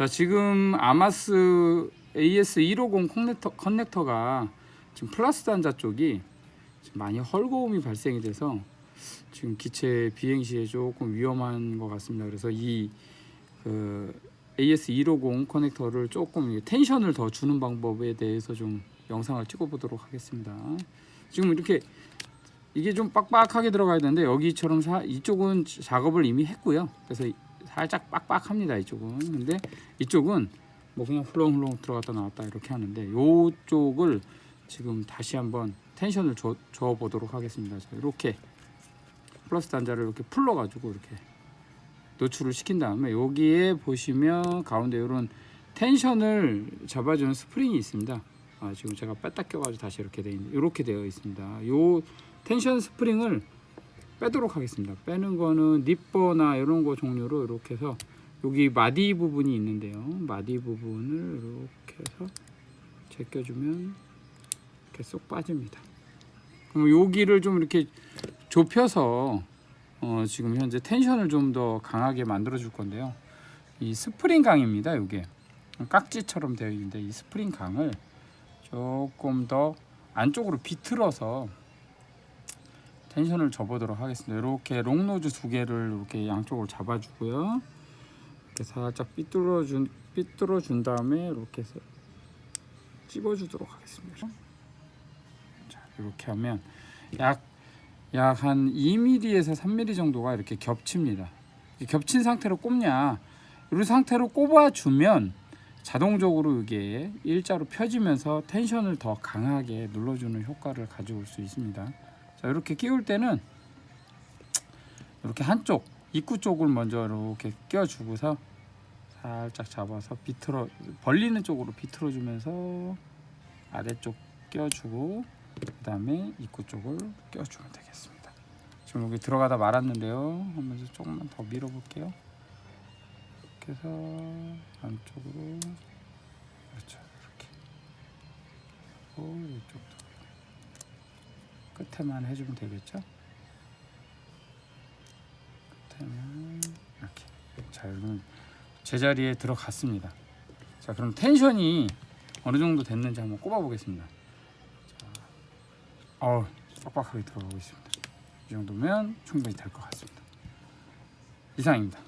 자 지금 아마스 AS150 커넥터, 커넥터가 지금 플러스 단자 쪽이 많이 헐거움이 발생이 돼서 지금 기체 비행 시에 조금 위험한 것 같습니다. 그래서 이 그 AS150 커넥터를 조금 텐션을 더 주는 방법에 대해서 좀 영상을 찍어보도록 하겠습니다. 지금 이렇게 이게 좀 빡빡하게 들어가야 되는데 여기처럼 사, 이쪽은 작업을 이미 했고요. 그래서 이- 살짝 빡빡합니다. 이쪽은. 근데 이쪽은 뭐 그냥 훌렁훌렁 들어갔다 나왔다 이렇게 하는데 요쪽을 지금 다시 한번 텐션을 줘, 줘 보도록 하겠습니다. 자, 이렇게 플러스 단자를 이렇게 풀러 가지고 이렇게 노출을 시킨 다음에 여기에 보시면 가운데 이런 텐션을 잡아주는 스프링이 있습니다. 아, 지금 제가 뺐다 껴가지고 다시 이렇게 돼 있는 이렇게 되어 있습니다. 요 텐션 스프링을 빼도록 하겠습니다. 빼는 거는 니퍼나 이런 거 종류로 이렇게 해서 여기 마디 부분이 있는데요. 마디 부분을 이렇게 해서 제껴주면 이렇게 쏙 빠집니다. 그럼 여기를 좀 이렇게 좁혀서 어, 지금 현재 텐션을 좀 더 강하게 만들어 줄 건데요. 이 스프링 강입니다. 이게 깍지처럼 되어 있는데 이 스프링 강을 조금 더 안쪽으로 비틀어서 텐션을 줘보도록 하겠습니다. 이렇게 롱노즈 두 개를 이렇게 양쪽으로 잡아주고요. 이렇게 살짝 삐뚤어 준 삐뚤어 준 다음에 이렇게 해서 찝어주도록 하겠습니다. 자, 이렇게 하면 약 약 한 2mm에서 3mm 정도가 이렇게 겹칩니다. 이 겹친 상태로 꼽냐? 이런 상태로 꼽아주면 자동적으로 이게 일자로 펴지면서 텐션을 더 강하게 눌러주는 효과를 가져올 수 있습니다. 자 이렇게 끼울 때는 이렇게 한쪽 입구 쪽을 먼저 이렇게 끼워주고서 살짝 잡아서 비틀어 벌리는 쪽으로 비틀어 주면서 아래쪽 끼워주고 그 다음에 입구 쪽을 끼워주면 되겠습니다. 지금 여기 들어가다 말았는데요. 하면서 조금만 더 밀어 볼게요. 이렇게 해서 안쪽으로 그렇죠 이렇게 그리고 이쪽도 끝에만 해주면 되겠죠? 끝에만 이렇게 자 여러분 제자리에 들어갔습니다. 자 그럼 텐션이 어느 정도 됐는지 한번 꼽아 보겠습니다. 자, 어 빡빡하게 들어가고 있습니다. 이 정도면 충분히 될 것 같습니다. 이상입니다.